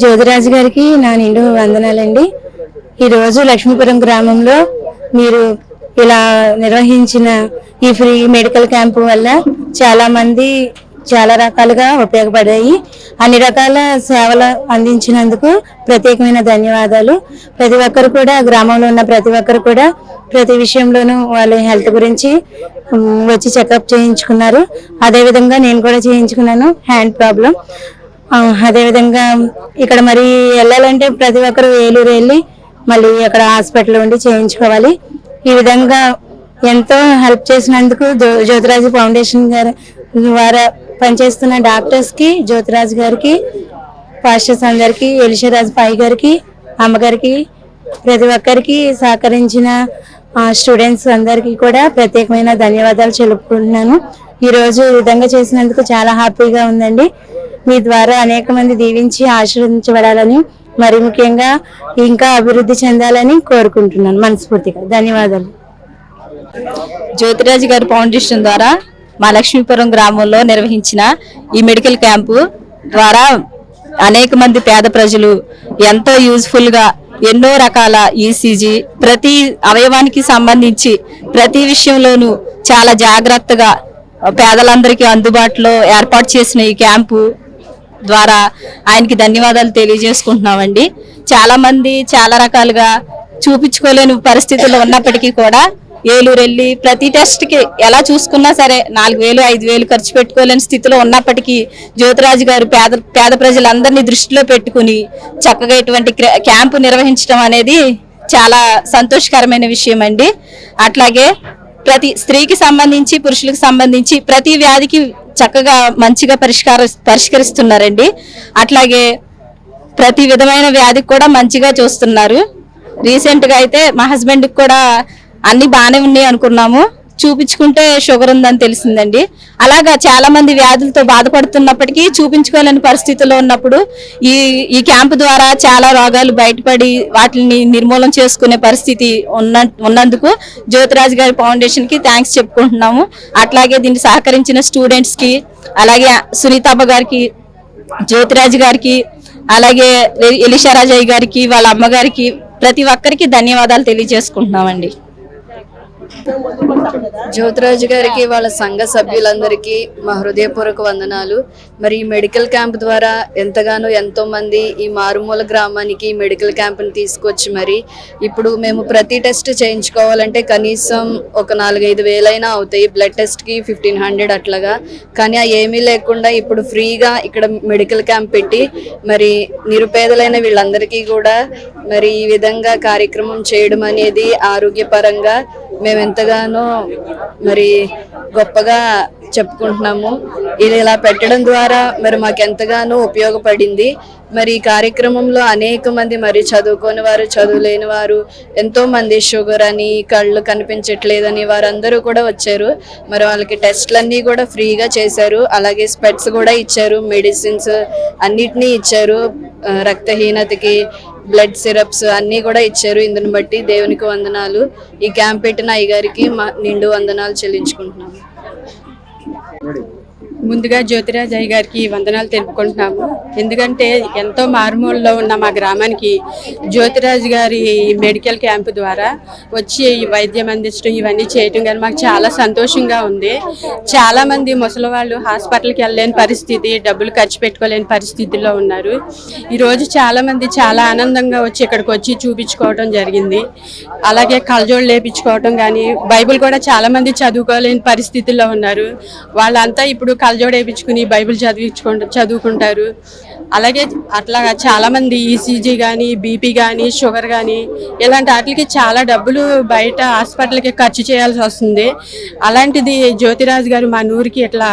Jyothiraju గారికి నా నిండు వందనాలండి. ఈరోజు లక్ష్మీపురం గ్రామంలో మీరు ఇలా నిర్వహించిన ఈ ఫ్రీ మెడికల్ క్యాంపు వల్ల చాలా మంది చాలా రకాలుగా ఉపయోగపడాయి. అన్ని రకాల సేవలు అందించినందుకు ప్రత్యేకమైన ధన్యవాదాలు. ప్రతి ఒక్కరు కూడా గ్రామంలో ఉన్న ప్రతి ఒక్కరు కూడా ప్రతి విషయంలోనూ వాళ్ళ హెల్త్ గురించి వచ్చి చెకప్ చేయించుకున్నారు. అదేవిధంగా నేను కూడా చేయించుకున్నాను హ్యాండ్ ప్రాబ్లం. అదేవిధంగా ఇక్కడ మరి వెళ్ళాలంటే ప్రతి ఒక్కరు ఏలూరు వెళ్ళి మళ్ళీ అక్కడ హాస్పిటల్ ఉండి చేయించుకోవాలి. ఈ విధంగా ఎంతో హెల్ప్ చేసినందుకు జ్యోతిరాజు ఫౌండేషన్ గారు వారు పనిచేస్తున్న డాక్టర్స్కి జ్యోతిరాజు గారికి పాస్టర్స్ అందరికి ఎలిషరాజు పాయి గారికి అమ్మగారికి ప్రతి ఒక్కరికి సహకరించిన స్టూడెంట్స్ అందరికీ కూడా ప్రత్యేకమైన ధన్యవాదాలు తెలుపుకుంటున్నాను ఈరోజు ఈ విధంగా చేసినందుకు చాలా హ్యాపీగా ఉందండి. మీ ద్వారా అనేక మంది దీవించి ఆశీర్వదించబడాలని మరి ముఖ్యంగా ఇంకా అభివృద్ధి చెందాలని కోరుకుంటున్నాను. మనస్ఫూర్తిగా. ధన్యవాదాలు. జ్యోతిరాజు గారి ఫౌండేషన్ ద్వారా మా లక్ష్మీపురం గ్రామంలో నిర్వహించిన ఈ మెడికల్ క్యాంపు ద్వారా అనేక మంది పేద ప్రజలు ఎంతో యూజ్ఫుల్గా ఎన్నో రకాల ఈసీజీ ప్రతి అవయవానికి సంబంధించి ప్రతి విషయంలోనూ చాలా జాగ్రత్తగా పేదలందరికీ అందుబాటులో ఏర్పాటు చేసిన ఈ క్యాంపు ద్వారా ఆయనకి ధన్యవాదాలు తెలియజేసుకుంటున్నామండి. చాలా మంది చాలా రకాలుగా చూపించుకోలేని పరిస్థితుల్లో ఉన్నప్పటికీ కూడా ఏలూరు వెళ్ళి ప్రతి టెస్ట్కి ఎలా చూసుకున్నా సరే నాలుగు వేలు ఐదు వేలు ఖర్చు పెట్టుకోలేని స్థితిలో ఉన్నప్పటికీ జ్యోతిరాజు గారు పేద పేద ప్రజలందరినీ దృష్టిలో పెట్టుకుని చక్కగా ఇటువంటి క్యాంపు నిర్వహించడం అనేది చాలా సంతోషకరమైన విషయం అండి అట్లాగే ప్రతి స్త్రీకి సంబంధించి పురుషులకు సంబంధించి ప్రతి వ్యాధికి చక్కగా మంచిగా పరిష్కార పరిష్కరిస్తున్నారండి. అట్లాగే ప్రతి విధమైన వ్యాధికి కూడా మంచిగా చూస్తున్నారు. రీసెంట్గా అయితే మా హస్బెండ్కి కూడా అన్నీ బాగానే ఉన్నాయి అనుకున్నాము. చూపించుకుంటే షుగర్ ఉందని తెలిసిందండి. అలాగా చాలా మంది వ్యాధులతో బాధపడుతున్నప్పటికీ చూపించుకోలేని పరిస్థితుల్లో ఉన్నప్పుడు ఈ ఈ క్యాంపు ద్వారా చాలా రోగాలు బయటపడి వాటిని నిర్మూలన చేసుకునే పరిస్థితి ఉన్న ఉన్నందుకు జ్యోతిరాజ్ గారి ఫౌండేషన్కి థ్యాంక్స్ చెప్పుకుంటున్నాము. అట్లాగే దీన్ని సహకరించిన స్టూడెంట్స్కి అలాగే సునీతాబ గారికి జ్యోతిరాజ్ గారికి అలాగే ఎలిషా రాజయ్య గారికి వాళ్ళ అమ్మగారికి ప్రతి ఒక్కరికి ధన్యవాదాలు తెలియజేసుకుంటున్నామండి. జ్యోతిరాజు గారికి వాళ్ళ సంఘ సభ్యులందరికీ మా హృదయపూర్వక వందనాలు. మరి ఈ మెడికల్ క్యాంప్ ద్వారా ఎంతగానో ఎంతో మంది ఈ మారుమూల గ్రామానికి మెడికల్ క్యాంప్ని తీసుకొచ్చి మరి ఇప్పుడు మేము ప్రతి టెస్ట్ చేయించుకోవాలంటే కనీసం ఒక నాలుగైదు వేలైనా అవుతాయి. బ్లడ్ టెస్ట్కి ఫిఫ్టీన్ హండ్రెడ్ అట్లాగా. కానీ ఆ ఏమీ లేకుండా ఇప్పుడు ఫ్రీగా ఇక్కడ మెడికల్ క్యాంప్ పెట్టి మరి నిరుపేదలైన వీళ్ళందరికీ కూడా మరి ఈ విధంగా కార్యక్రమం చేయడం అనేది ఆరోగ్యపరంగా మేము ఎంతగానో మరి గొప్పగా చెప్పుకుంటున్నాము. ఇది ఇలా పెట్టడం ద్వారా మరి మాకు ఎంతగానో ఉపయోగపడింది. మరి ఈ కార్యక్రమంలో అనేక మంది మరి చదువుకోని వారు చదువులేని వారు ఎంతో మంది షుగర్ అని కళ్ళు కనిపించట్లేదని వారందరూ కూడా వచ్చారు. మరి వాళ్ళకి టెస్ట్లన్నీ కూడా ఫ్రీగా చేశారు. అలాగే స్పెట్స్ కూడా ఇచ్చారు మెడిసిన్స్ అన్నిటినీ ఇచ్చారు. రక్తహీనతకి బ్లడ్ సిరప్స్ అన్నీ కూడా ఇచ్చారు ఇందుని బట్టి దేవునికి వందనాలు. ఈ క్యాంప్ పెట్టిన అయ్యగారికి మా నిండు వందనాలు చెల్లించుకుంటున్నాము. ముందుగా జ్యోతిరాజ్ అయ్య గారికి వందనాలు తెలుపుకుంటున్నాము. ఎందుకంటే ఎంతో మారుమూలలో ఉన్న మా గ్రామానికి జ్యోతిరాజ్ గారి మెడికల్ క్యాంపు ద్వారా వచ్చి వైద్యం అందించడం ఇవన్నీ చేయటం కానీ మాకు చాలా సంతోషంగా ఉంది. చాలామంది ముసలి వాళ్ళు హాస్పిటల్కి వెళ్ళలేని పరిస్థితి డబ్బులు ఖర్చు పెట్టుకోలేని పరిస్థితిలో ఉన్నారు. ఈరోజు చాలామంది చాలా ఆనందంగా వచ్చి ఇక్కడికి వచ్చి చూపించుకోవడం జరిగింది. అలాగే కళ్ళజోళ్ళు లేపించుకోవటం కానీ బైబిల్ కూడా చాలామంది చదువుకోలేని పరిస్థితుల్లో ఉన్నారు. వాళ్ళంతా ఇప్పుడు కలజోడు వేయించుకుని బైబిల్ చదివించుకుంటూ చదువుకుంటారు. అలాగే అట్లాగా చాలామంది ఈసీజీ కానీ బీపీ కానీ షుగర్ కానీ ఇలాంటి వాటికి చాలా డబ్బులు బయట హాస్పిటల్కి ఖర్చు చేయాల్సి వస్తుంది. అలాంటిది జ్యోతిరాజు గారు మా ఊరికి ఇట్లా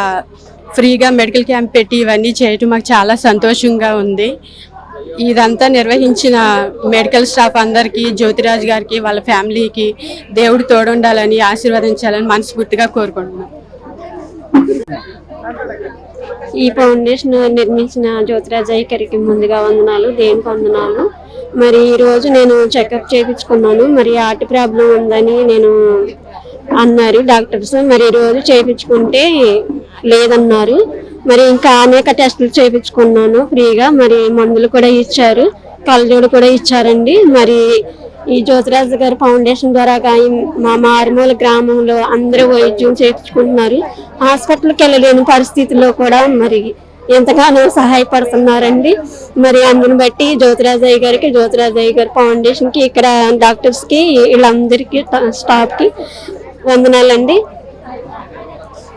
ఫ్రీగా మెడికల్ క్యాంప్ పెట్టి ఇవన్నీ చేయటం మాకు చాలా సంతోషంగా ఉంది. ఇదంతా నిర్వహించిన మెడికల్ స్టాఫ్ అందరికీ జ్యోతిరాజు గారికి వాళ్ళ ఫ్యామిలీకి దేవుడు తోడుండాలని ఆశీర్వదించాలని మనస్ఫూర్తిగా కోరుకుంటున్నాను ఈ ఫౌండేషన్ నిర్మించిన జ్యోతిరాజయ్య గారికి ముందుగా వందనాలు దేనికి వందనాలు. మరి ఈరోజు నేను చెకప్ చేయించుకున్నాను మరి హార్ట్ ప్రాబ్లం ఉందని నేను అన్నారు డాక్టర్స్. మరి ఈ రోజు చేయించుకుంటే లేదన్నారు. మరి ఇంకా అనేక టెస్టులు చేయించుకున్నాను ఫ్రీగా. మరి మందులు కూడా ఇచ్చారు. కళ్ళజోడు కూడా ఇచ్చారండి. మరి ఈ జ్యోతిరాజు గారి ఫౌండేషన్ ద్వారా కానీ మా మారుమూల గ్రామంలో అందరూ వైద్యం చేర్చుకుంటున్నారు హాస్పిటల్కి వెళ్ళలేని పరిస్థితుల్లో కూడా మరి ఎంతగానో సహాయపడుతున్నారండి. మరి అందుని బట్టి జ్యోతిరాజయ్య గారికి జ్యోతిరాజయ్య గారి ఫౌండేషన్కి ఇక్కడ డాక్టర్స్కి వీళ్ళందరికీ స్టాఫ్కి వందనాలండి.